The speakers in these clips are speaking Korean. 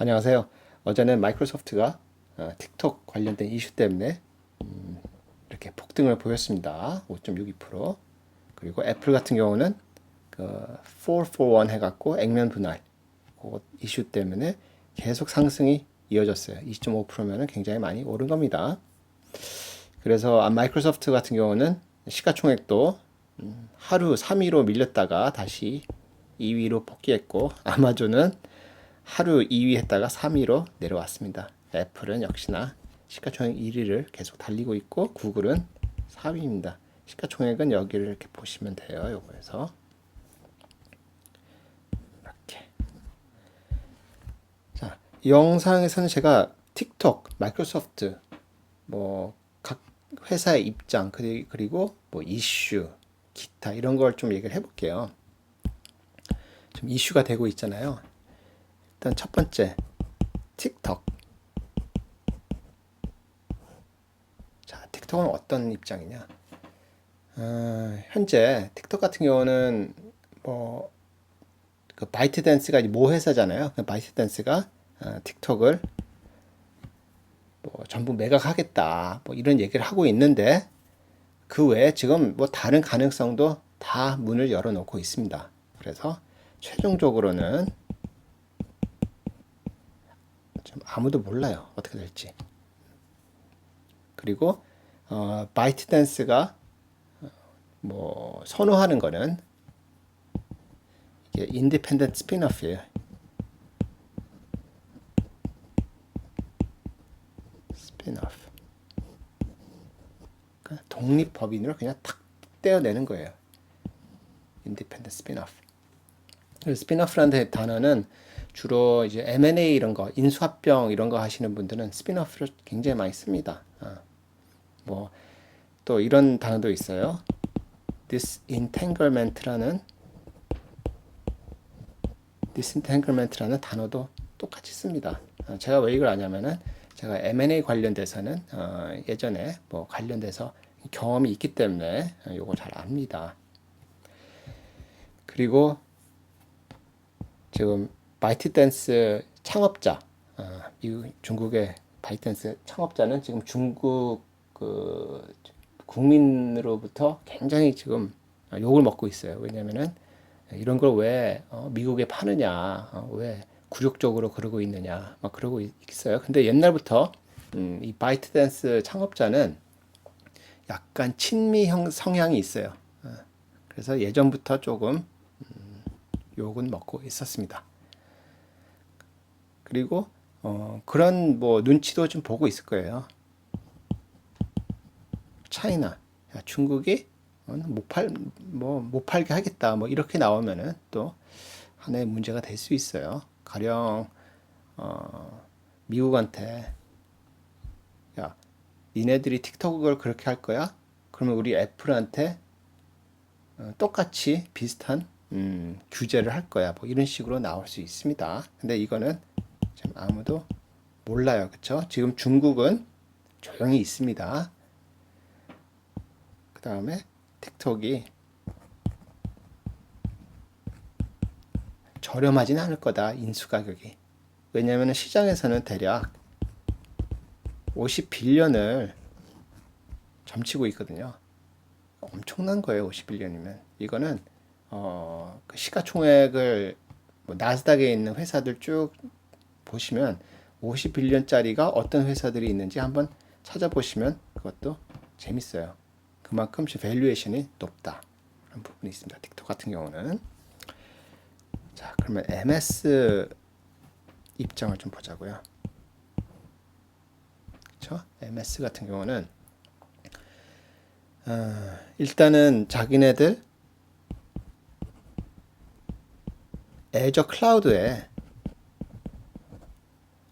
안녕하세요. 어제는 마이크로소프트가 어, 틱톡 관련된 이슈 때문에 음, 이렇게 폭등을 보였습니다. 5.62% 그리고 애플 같은 경우는 그441 해갖고 액면 분할 그 이슈 때문에 계속 상승이 이어졌어요. 2.5%면은 굉장히 많이 오른 겁니다. 그래서 아, 마이크로소프트 같은 경우는 시가총액도 음, 하루 3위로 밀렸다가 다시 2위로 복귀했고 아마존은 하루 2위 했다가 3위로 내려왔습니다. 애플은 역시나 시가총액 1위를 계속 달리고 있고 구글은 4위입니다. 시가총액은 여기를 이렇게 보시면 돼요. 요거에서 이렇게 자, 이 영상에서는 제가 틱톡, 마이크로소프트 뭐 각 회사의 입장 그리- 그리고 뭐 이슈, 기타 이런 걸 좀 얘기를 해볼게요. 좀 이슈가 되고 있잖아요. 일단 첫 번째 틱톡. 자, 틱톡은 어떤 입장이냐? 어, 현재 틱톡 같은 경우는 뭐 그 바이트 댄스가 모 회사잖아요. 그 바이트 댄스가 어, 틱톡을 뭐 전부 매각하겠다. 뭐 이런 얘기를 하고 있는데 그 외에 지금 뭐 다른 가능성도 다 문을 열어놓고 있습니다. 그래서 최종적으로는 좀 아무도 몰라요. 어떻게 될지. 그리고 어, 바이트 댄스가 어, 뭐 선호하는 거는 이게 인디펜던트 스피너프예요. 스피너프. 독립 법인으로 그냥 탁 떼어내는 거예요. 인디펜던트 스피너프. 스피너프라는 단어는 주로 이제 M&A 이런 거, 인수합병 이런 거 하시는 분들은 스피너프를 굉장히 많이 씁니다. 어. 뭐또 이런 단어도 있어요. disentanglement라는 disentanglement라는 단어도 똑같이 씁니다. 어, 제가 왜 이걸 아냐면은 제가 M&A 관련돼서는 어, 예전에 뭐 관련돼서 경험이 있기 때문에 어, 요거 잘 압니다. 그리고 지금 바이트댄스 창업자, 어, 미국, 중국의 바이트댄스 창업자는 지금 중국 그 국민으로부터 굉장히 지금 욕을 먹고 있어요. 왜냐면은 이런 걸 왜 미국에 파느냐, 어, 왜 굴욕적으로 그러고 있느냐, 막 그러고 있- 있어요. 근데 옛날부터 음, 이 바이트댄스 창업자는 약간 친미 형 성향이 있어요. 어, 그래서 예전부터 조금 음, 욕은 먹고 있었습니다. 그리고 어, 그런 뭐 눈치도 좀 보고 있을 거예요. 차이나 야, 중국이 어, 못 팔, 뭐, 못 팔게 하겠다. 뭐, 이렇게 나오면은 또 하나의 문제가 될 수 있어요. 가령, 어, 미국한테, 야, 니네들이 틱톡을 그렇게 할 거야? 그러면 우리 애플한테 어, 똑같이 비슷한 음, 규제를 할 거야. 뭐 이런 식으로 나올 수 있습니다. 근데 이거는 지금 아무도 몰라요. 그쵸? 지금 중국은 조용히 있습니다. 그 다음에 틱톡이 저렴하진 않을 거다 인수 가격이 왜냐하면 시장에서는 대략 50빌런을 점치고 있거든요 엄청난 거예요 50빌런이면 이거는 어, 그 시가총액을 뭐 나스닥에 있는 회사들 쭉 보시면 50빌런짜리가 어떤 회사들이 있는지 한번 찾아보시면 그것도 재밌어요. 그만큼 밸류에이션이 높다. 그런 부분이 있습니다. 틱톡 같은 경우는. 자, 그러면 MS 입장을 좀 보자고요. 그렇죠? MS 같은 경우는 어, 일단은 자기네들 애저 클라우드에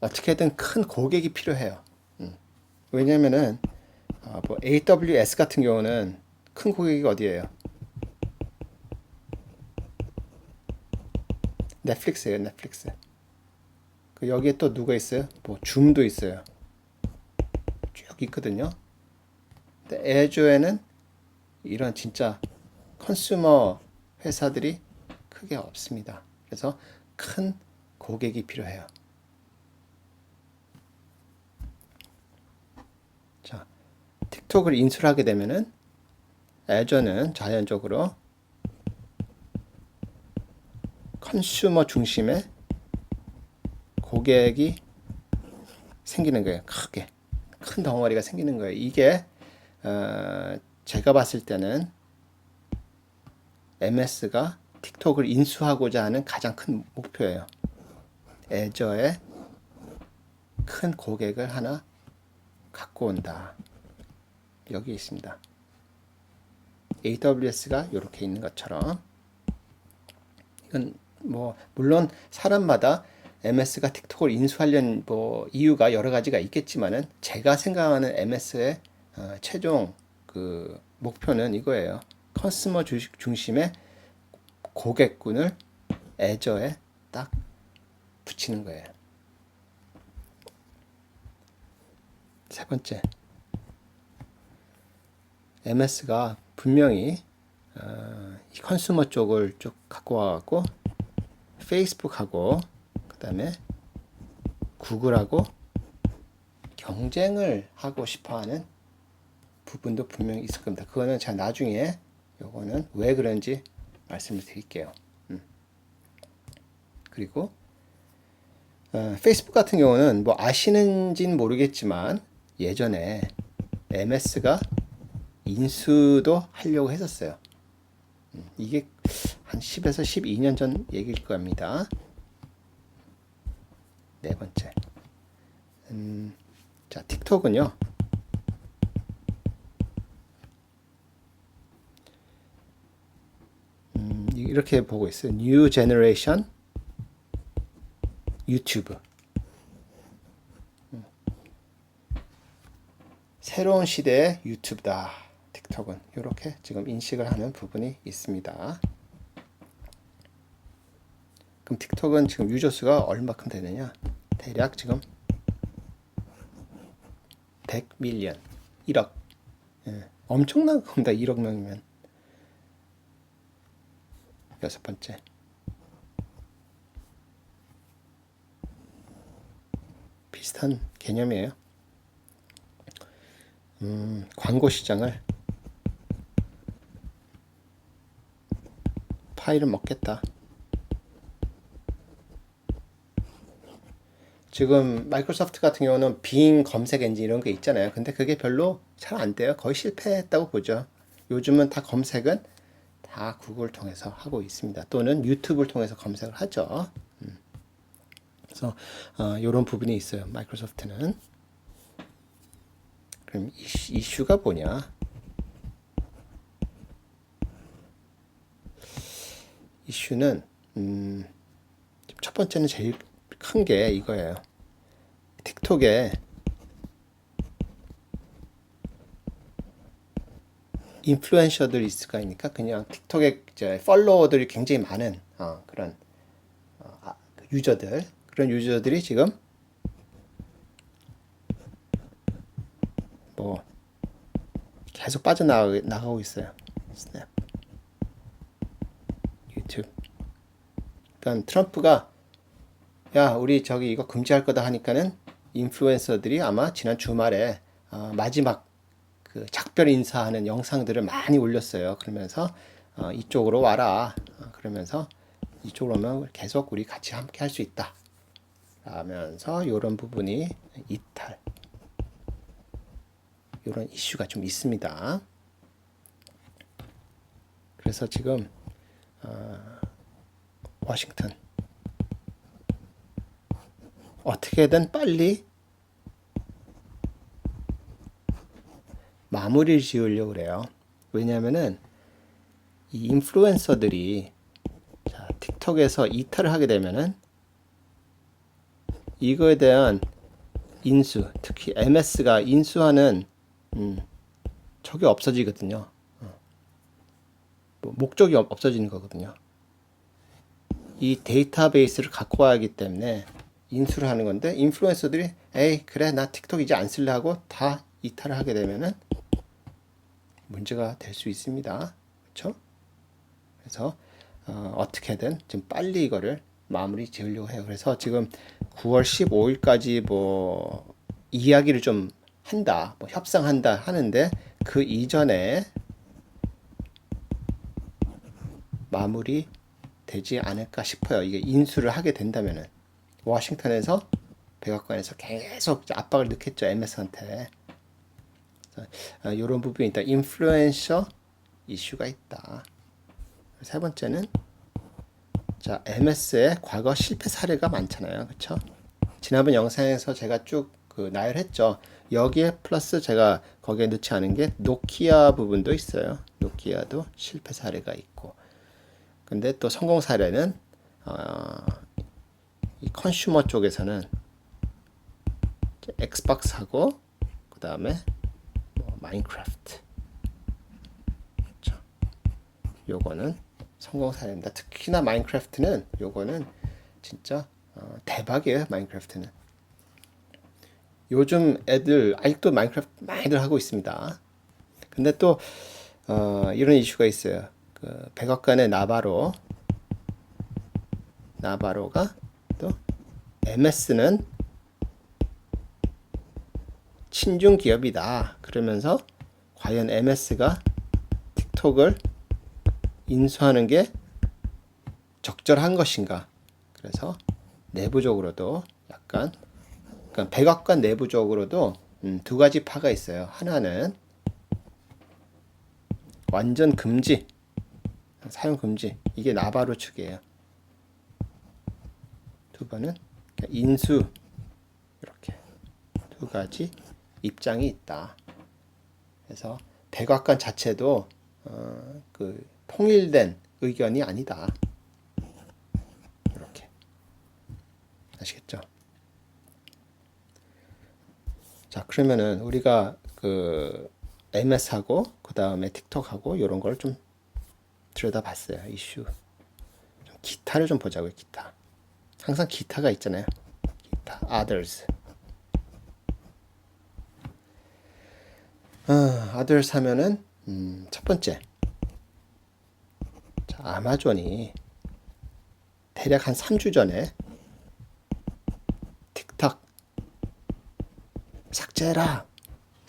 어떻게든 큰 고객이 필요해요. 음. 왜냐면은 어, 뭐 AWS 같은 경우는 큰 고객이 어디예요? 넷플릭스예요, 넷플릭스. 그 여기에 또 누가 있어요? 뭐 줌도 있어요. 쭉 있거든요. 근데 애조에는 이런 진짜 컨슈머 회사들이 크게 없습니다. 그래서 큰 고객이 필요해요. 틱톡을 인수를 하게 되면은 애저는 자연적으로 컨슈머 중심의 고객이 생기는 거예요. 크게 큰 덩어리가 생기는 거예요. 이게 어, 제가 봤을 때는 MS가 틱톡을 인수하고자 하는 가장 큰 목표예요. 애저에 큰 고객을 하나 갖고 온다. 여기 있습니다. AWS가 이렇게 있는 것처럼 이건 뭐 물론 사람마다 MS가 틱톡을 인수하려는 뭐 이유가 여러 가지가 있겠지만은 제가 생각하는 MS의 어, 최종 그 목표는 이거예요. 커스머 주식 중심의 고객군을 애저에 딱 붙이는 거예요. 세 번째, MS가 분명히 어, 이 컨슈머 쪽을 쭉 갖고 와갖고 페이스북하고 그 다음에 구글하고 경쟁을 하고 싶어하는 부분도 분명히 있을 겁니다. 그거는 제가 나중에 요거는 왜 그런지 말씀을 드릴게요. 음. 그리고 어, 페이스북 같은 경우는 뭐 아시는지는 모르겠지만 예전에 MS가 인수도 하려고 했었어요. 음, 이게 한 10에서 12년 전 얘기일 겁니다. 네 번째. 음, 자, 틱톡은요. 음, 이렇게 보고 있어요. New Generation 유튜브. 음. 새로운 시대의 유튜브다. 틱톡은 이렇게 지금 인식을 하는 부분이 있습니다. 그럼 틱톡은 지금 유저 수가 얼마큼 되느냐? 대략 지금 100밀리언, 1억. 예, 엄청난 겁니다. 1억 명이면. 여섯 번째. 비슷한 개념이에요. 음, 광고 시장을 파일을 먹겠다. 지금 마이크로소프트 같은 경우는 빙 검색 엔진 이런 게 있잖아요. 근데 그게 별로 잘 안 돼요. 거의 실패했다고 보죠. 요즘은 다 검색은 다 구글 통해서 하고 있습니다. 또는 유튜브를 통해서 검색을 하죠. 음. 그래서 어, 이런 부분이 있어요. 마이크로소프트는. 그럼 이슈, 이슈가 뭐냐? 이슈는 음, 첫 번째는 제일 큰 게 이거예요. 틱톡에 인플루엔서들이 있을까 하니까 그냥 틱톡에 이제 팔로워들이 굉장히 많은 어, 그런 어, 아, 그 유저들 그런 유저들이 지금 뭐 계속 빠져나가고 있어요. 스냅, 유튜브. 그러니까 트럼프가 야 우리 저기 이거 금지할 거다 하니까는 인플루엔서들이 아마 지난 주말에 어, 마지막 그 작별 인사하는 영상들을 많이 올렸어요. 그러면서 어, 이쪽으로 와라. 어, 그러면서 이쪽으로 오면 계속 우리 같이 함께 할 수 있다. 라면서 이런 부분이 이탈. 이런 이슈가 좀 있습니다. 그래서 지금 어, 워싱턴 어떻게든 빨리 마무리를 지으려고 그래요. 왜냐면은 이 인플루엔서들이 자, 틱톡에서 이탈을 하게 되면은 이거에 대한 인수, 특히 MS가 인수하는 음, 저게 없어지거든요. 어. 뭐 목적이 없어지는 거거든요. 이 데이터베이스를 갖고 와야 하기 때문에 인수를 하는 건데 인플루엔서들이 에이 그래 나 틱톡 이제 안 쓸래 하고 다 이탈을 하게 되면은 문제가 될 수 있습니다. 그렇죠? 그래서 어, 떻게든 좀 빨리 이거를 마무리 지으려고 해요. 그래서 지금 9월 15일까지 뭐 이야기를 좀 한다, 뭐 협상한다 하는데 그 이전에 마무리 되지 않을까 싶어요. 이게 인수를 하게 된다면은 워싱턴에서 백악관에서 계속 압박을 넣겠죠 MS한테. 이런 부분이 있다. 인플루엔서 이슈가 있다. 세 번째는 자 MS의 과거 실패 사례가 많잖아요, 그렇죠? 지난번 영상에서 제가 쭉 그 나열했죠. 여기에 플러스 제가 거기에 넣지 않은 게 노키아 부분도 있어요. 노키아도 실패 사례가 있고. 근데 또 성공 사례는 어, 이 컨슈머 쪽에서는 엑스박스하고 그 다음에 뭐 마인크래프트. 요거는 성공 사례입니다. 특히나 마인크래프트는 요거는 진짜 어, 대박이에요. 마인크래프트는. 요즘 애들 아직도 마인크래프트 많이들 하고 있습니다. 근데 또 어, 이런 이슈가 있어요. 그 백악관의 나바로 나바로가 또 MS는 친중 기업이다. 그러면서 과연 MS가 틱톡을 인수하는 게 적절한 것인가? 그래서 내부적으로도 약간 그러니까 백악관 내부적으로도 음, 두 가지 파가 있어요. 하나는 완전 금지, 사용 금지. 이게 나바로 측이에요. 두 번은 인수 이렇게 두 가지 입장이 있다. 그래서 백악관 자체도 어, 그 통일된 의견이 아니다. 이렇게 아시겠죠? 자, 그러면은 우리가 그 MS하고 그 다음에 틱톡하고 이런 걸좀 들여다봤어요. 이슈. 좀 기타를 좀 보자고요. 기타. 항상 기타가 있잖아요. 기타. Others. 어, Others 하면은 음, 첫 번째. 자, 아마존이 대략 한 3주 전에 삭제해라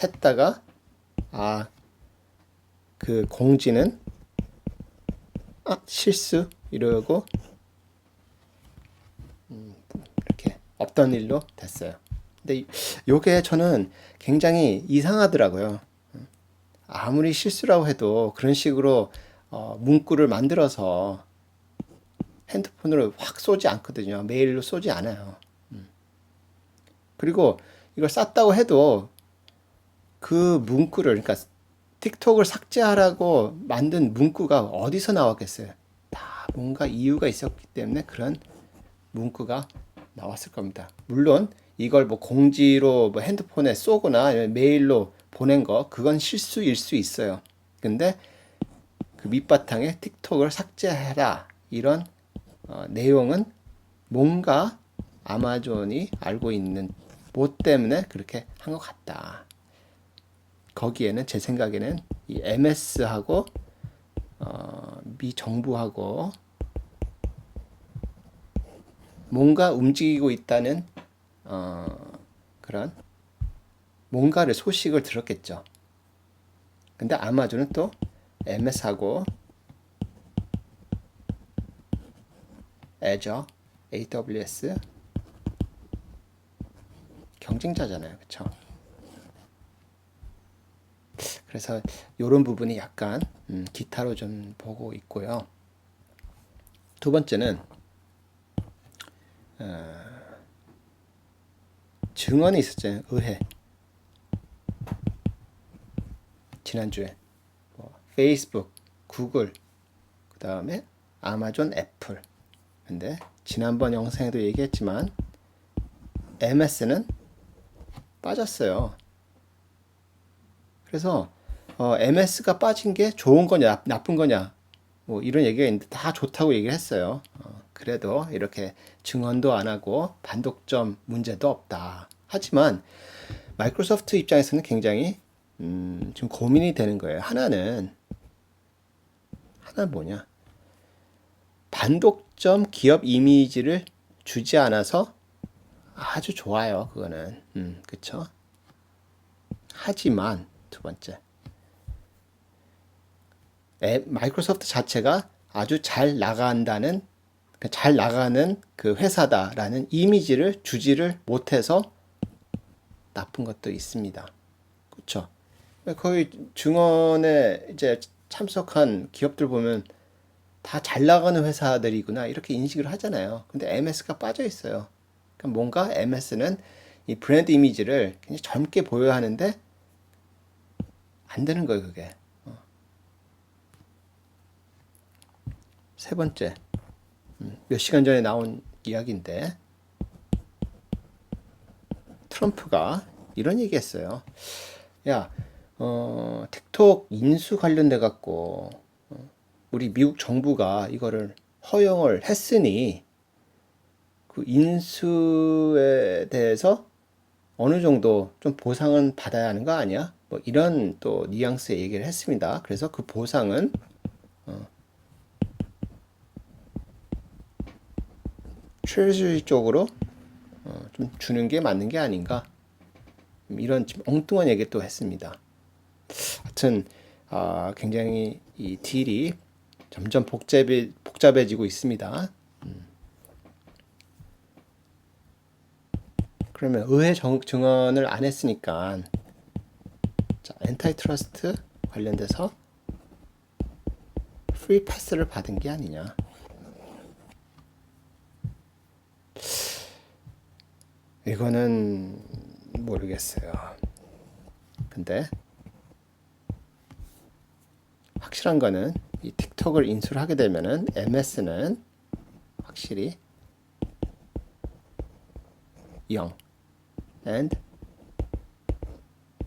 했다가 아 그 공지는 아 실수 이러고 음, 이렇게 없던 일로 됐어요. 근데 요게 저는 굉장히 이상하더라고요. 아무리 실수라고 해도 그런 식으로 어, 문구를 만들어서 핸드폰으로 확 쏘지 않거든요. 메일로 쏘지 않아요. 음. 그리고 이걸 쌌다고 해도 그 문구를 그러니까 틱톡을 삭제하라고 만든 문구가 어디서 나왔겠어요? 다 뭔가 이유가 있었기 때문에 그런 문구가 나왔을 겁니다. 물론 이걸 뭐 공지로 뭐 핸드폰에 쏘거나 메일로 보낸 거 그건 실수일 수 있어요. 근데 그 밑바탕에 틱톡을 삭제해라 이런 어, 내용은 뭔가 아마존이 알고 있는 뭐 때문에 그렇게 한 것 같다. 거기에는 제 생각에는 이 MS하고 어, 미 정부하고 뭔가 움직이고 있다는 어, 그런 뭔가를 소식을 들었겠죠. 근데 아마존은 또 MS하고 Azure, AWS 경쟁자잖아요. 그쵸? 그래서 이런 부분이 약간 음, 기타로 좀 보고 있고요. 두 번째는 어, 증언이 있었잖아요. 의회. 지난주에 뭐, 페이스북, 구글, 그 다음에 아마존, 애플. 근데 지난번 영상에도 얘기했지만 MS는 빠졌어요. 그래서 어, MS가 빠진 게 좋은 거냐 나쁜 거냐 뭐 이런 얘기가 있는데 다 좋다고 얘기를 했어요. 어, 그래도 이렇게 증언도 안 하고 반독점 문제도 없다. 하지만 마이크로소프트 입장에서는 굉장히 음, 지금 고민이 되는 거예요. 하나는 하나는 뭐냐? 반독점 기업 이미지를 주지 않아서 아주 좋아요. 그거는. 음, 그쵸? 하지만 두 번째 애- 마이크로소프트 자체가 아주 잘 나간다는 그잘 나가는 그 회사다라는 이미지를 주지를 못해서 나쁜 것도 있습니다. 그렇죠? 거의 증언에 이제 참석한 기업들 보면 다 잘 나가는 회사들이구나 이렇게 인식을 하잖아요. 근데 MS가 빠져 있어요. 그러니까 뭔가 MS는 이 브랜드 이미지를 굉장히 젊게 보여야 하는데 안 되는 거예요, 그게. 세 번째, 음, 몇 시간 전에 나온 이야기인데 트럼프가 이런 얘기 했어요. 야, 어, 틱톡 인수 관련돼 갖고 어, 우리 미국 정부가 이거를 허용을 했으니 그 인수에 대해서 어느 정도 좀 보상은 받아야 하는 거 아니야? 뭐 이런 또 뉘앙스의 얘기를 했습니다. 그래서 그 보상은 쪽으로 어, 좀 주는 게 맞는 게 아닌가? 음, 이런 좀 엉뚱한 얘기 또 했습니다. 하여튼 아, 굉장히 이 딜이 점점 복잡해, 복잡해지고 있습니다. 음. 그러면 의회 정, 증언을 안 했으니까 자, 엔타이 트러스트 관련돼서 프리 패스를 받은 게 아니냐. 이거는 모르겠어요. 근데 확실한 거는 이 틱톡을 인수를 하게 되면은 MS는 확실히 young and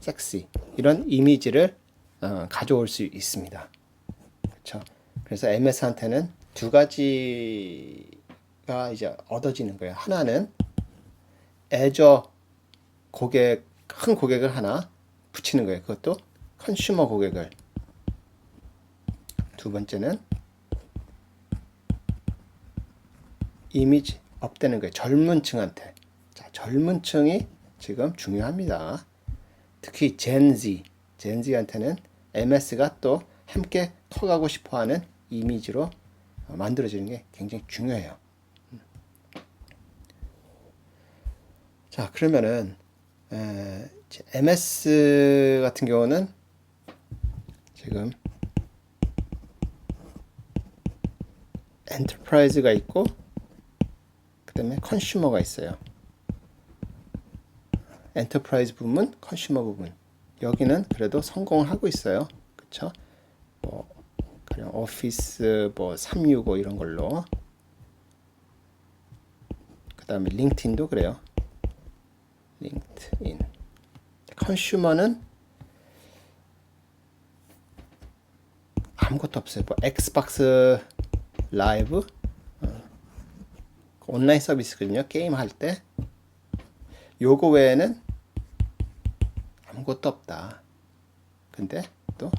sexy 이런 이미지를 어, 가져올 수 있습니다. 그렇죠? 그래서 MS한테는 두 가지 가 이제 얻어지는 거예요. 하나는 애저 고객 큰 고객을 하나 붙이는 거예요. 그것도 컨슈머 고객을 두 번째는 이미지 업되는 거예요. 젊은 층한테. 자, 젊은 층이 지금 중요합니다. 특히 젠지, 젠지한테는 MS가 또 함께 커가고 싶어 하는 이미지로 어, 만들어지는 게 굉장히 중요해요. 자, 그러면은 에, MS 같은 경우는 지금 엔터프라이즈가 있고 그다음에 컨슈머가 있어요. 엔터프라이즈 부분, 컨슈머 부분. 여기는 그래도 성공을 하고 있어요. 그쵸? 뭐 그냥 오피스 뭐 365 이런 걸로. 그 다음에 링크드인도 그래요. 링크드인. 컨슈머는 아무것도 없어요. 뭐 엑스박스 라이브 어, 온라인 서비스거든요. 게임 할 때. 요거 외에는 아무것도 없다. 근데 또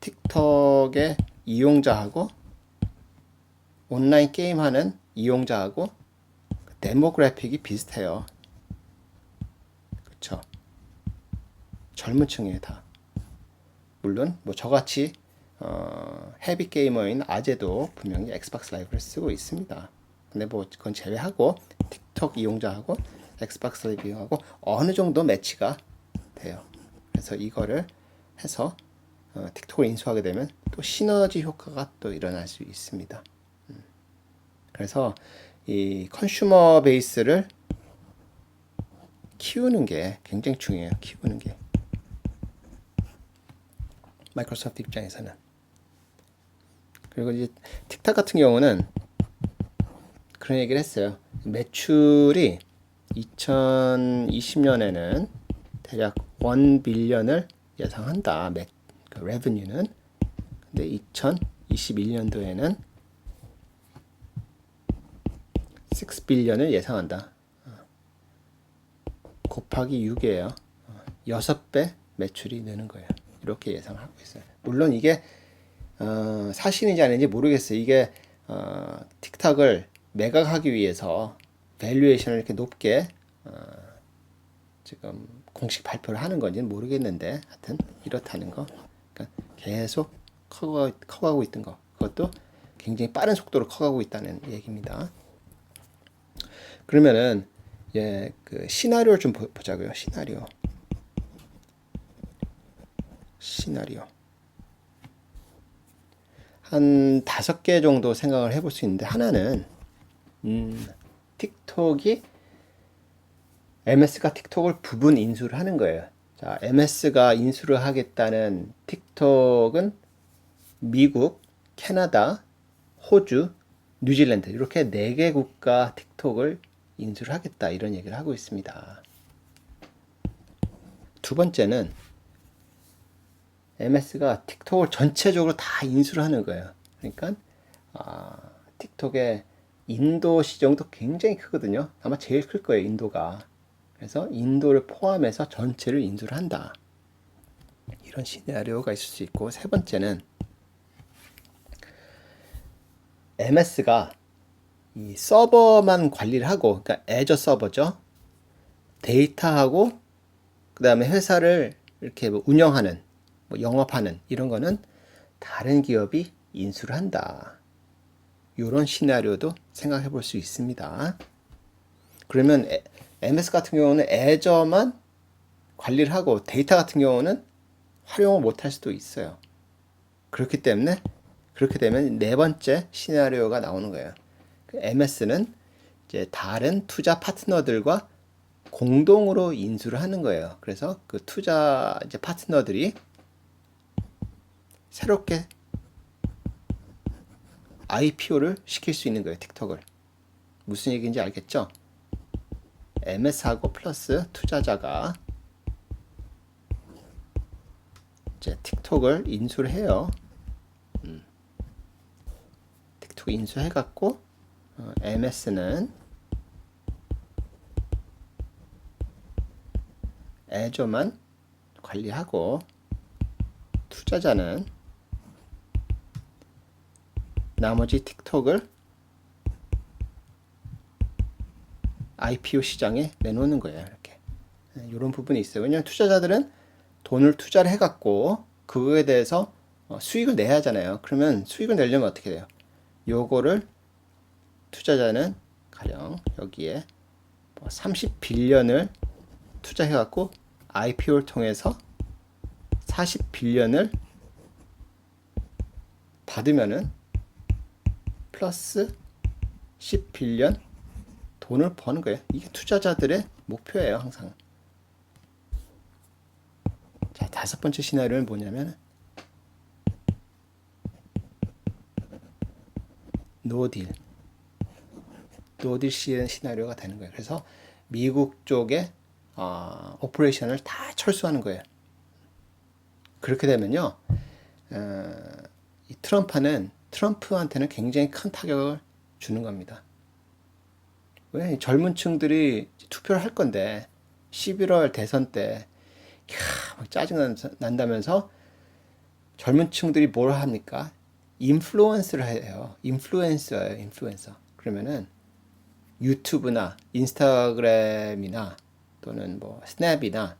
틱톡의 이용자하고 온라인 게임하는 이용자하고 데모그래픽이 비슷해요. 그쵸? 젊은 층이에요, 다. 물론 뭐 저같이 어, 헤비 게이머인 아재도 분명히 엑스박스 라이브를 쓰고 있습니다. 근데 뭐 그건 제외하고 틱톡 이용자하고 엑스박스 라이브하고 어느 정도 매치가 돼요. 그래서 이거를 해서 어, 틱톡을 인수하게 되면 또 시너지 효과가 또 일어날 수 있습니다. 음. 그래서 이 컨슈머 베이스를 키우는 게 굉장히 중요해요. 키우는 게 마이크로소프트 입장에서는 그리고 이제 틱탁 같은 경우는 그런 얘기를 했어요. 매출이 2020년에는 대략 1 빌런을 예상한다. 매, 그 레버뉴는. 근데 2021년도에는 6 빌런을 예상한다. 어. 곱하기 6이에요. 6배 매출이 느는 거예요. 이렇게 예상하고 있어요. 물론 이게 어, 사실인지 아닌지 모르겠어요. 이게 어, 틱탁을 매각하기 위해서 밸류에이션을 이렇게 높게 어, 지금 공식 발표를 하는 건지는 모르겠는데 하여튼 이렇다는 거 그러니까 계속 커가, 커가고 있던 거 그것도 굉장히 빠른 속도로 커가고 있다는 얘기입니다. 그러면은 예, 그 시나리오를 좀 보, 보자고요. 시나리오. 시나리오. 한 다섯 개 정도 생각을 해볼 수 있는데 하나는 음, 틱톡이 MS가 틱톡을 부분 인수를 하는 거예요. 자, MS가 인수를 하겠다는 틱톡은 미국, 캐나다, 호주, 뉴질랜드 이렇게 네 개 국가 틱톡을 인수를 하겠다 이런 얘기를 하고 있습니다. 두 번째는 MS가 틱톡을 전체적으로 다 인수를 하는 거예요. 그러니까 아, 틱톡의 인도 시장도 굉장히 크거든요. 아마 제일 클 거예요, 인도가. 그래서 인도를 포함해서 전체를 인수를 한다. 이런 시나리오가 있을 수 있고 세 번째는 MS가 이 서버만 관리를 하고 그러니까 애저 서버죠. 데이터하고 그다음에 회사를 이렇게 뭐 운영하는 뭐 영업하는 이런 거는 다른 기업이 인수를 한다. 이런 시나리오도 생각해 볼 수 있습니다. 그러면 MS 같은 경우는 애저만 관리를 하고 데이터 같은 경우는 활용을 못 할 수도 있어요. 그렇기 때문에 그렇게 되면 네 번째 시나리오가 나오는 거예요. MS는 이제 다른 투자 파트너들과 공동으로 인수를 하는 거예요. 그래서 그 투자 이제 파트너들이 새롭게 IPO를 시킬 수 있는 거예요. 틱톡을. 무슨 얘기인지 알겠죠? MS하고 플러스 투자자가 이제 틱톡을 인수를 해요. 음. 틱톡 인수해갖고 어, MS는 애저만 관리하고 투자자는 나머지 틱톡을 IPO 시장에 내놓는 거예요. 이렇게 이런 부분이 있어요. 왜냐하면 투자자들은 돈을 투자를 해갖고 그거에 대해서 어, 수익을 내야 하잖아요. 그러면 수익을 내려면 어떻게 돼요? 요거를 투자자는 가령 여기에 뭐 30빌리언을 투자해갖고 IPO를 통해서 40빌리언을 받으면은 플러스 10빌리언 돈을 버는 거예요. 이게 투자자들의 목표예요, 항상. 자, 다섯 번째 시나리오는 뭐냐면 노딜. 노딜 시나리오가 되는 거예요. 그래서 미국 쪽에 어, 오퍼레이션을 다 철수하는 거예요. 그렇게 되면요, 어, 이 트럼프는 트럼프한테는 굉장히 큰 타격을 주는 겁니다. 왜 젊은 층들이 투표를 할 건데 11월 대선 때 캬, 막 짜증 난다면서 젊은 층들이 뭘 합니까? 인플루언스를 해요. 인플루엔서예요, 인플루엔서. 그러면은 유튜브나 인스타그램이나 또는 뭐 스냅이나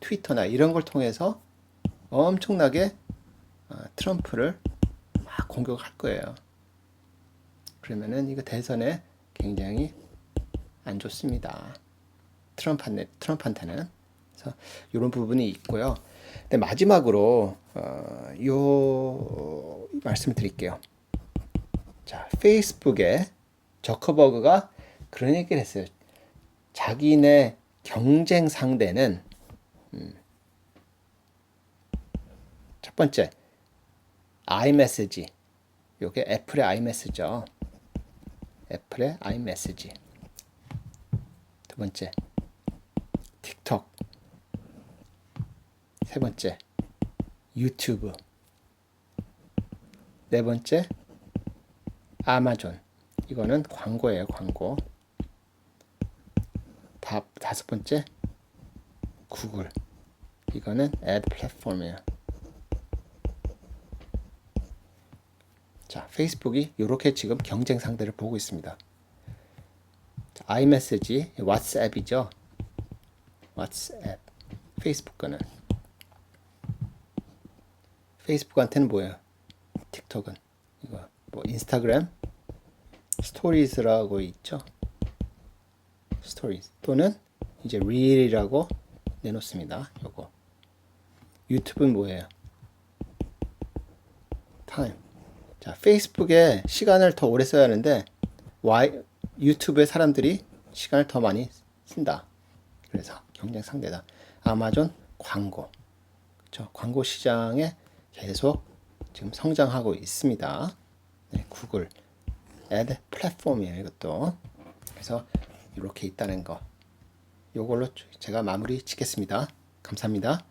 트위터나 이런 걸 통해서 엄청나게 어, 트럼프를 막 공격할 거예요. 그러면은 이거 대선에 굉장히 안 좋습니다. 트럼프한테, 트럼프한테는. 그래서 이런 부분이 있고요. 근데 마지막으로 어, 요 말씀을 드릴게요. 자, 페이스북에 저커버그가 그런 얘기를 했어요. 자기네 경쟁 상대는 음, 첫 번째 아이메시지 요게 애플의 아이메시죠. 애플의 아이메시지. 두 번째 틱톡. 세 번째 유튜브. 네 번째 아마존. 이거는 광고예요, 광고. 다, 다섯 번째 구글. 이거는 애드 플랫폼이에요. 자, 페이스북이 이렇게 지금 경쟁 상대를 보고 있습니다. 아이메시지, 왓츠앱이죠. 왓츠앱, 페이스북 거는 페이스북한테는 뭐예요? 틱톡은 이거 뭐 인스타그램 스토리즈라고 있죠. 스토리즈 또는 이제 릴이라고 내놓습니다. 요거 유튜브는 뭐예요? 타임. 자, 페이스북에 시간을 더 오래 써야 하는데 와이, 유튜브에 사람들이 시간을 더 많이 쓴다. 그래서 경쟁 상대다. 아마존 광고. 그렇죠? 광고 시장에 계속 지금 성장하고 있습니다. 네, 구글 애드 플랫폼이에요, 이것도. 그래서 이렇게 있다는 거. 요걸로 제가 마무리 짓겠습니다. 감사합니다.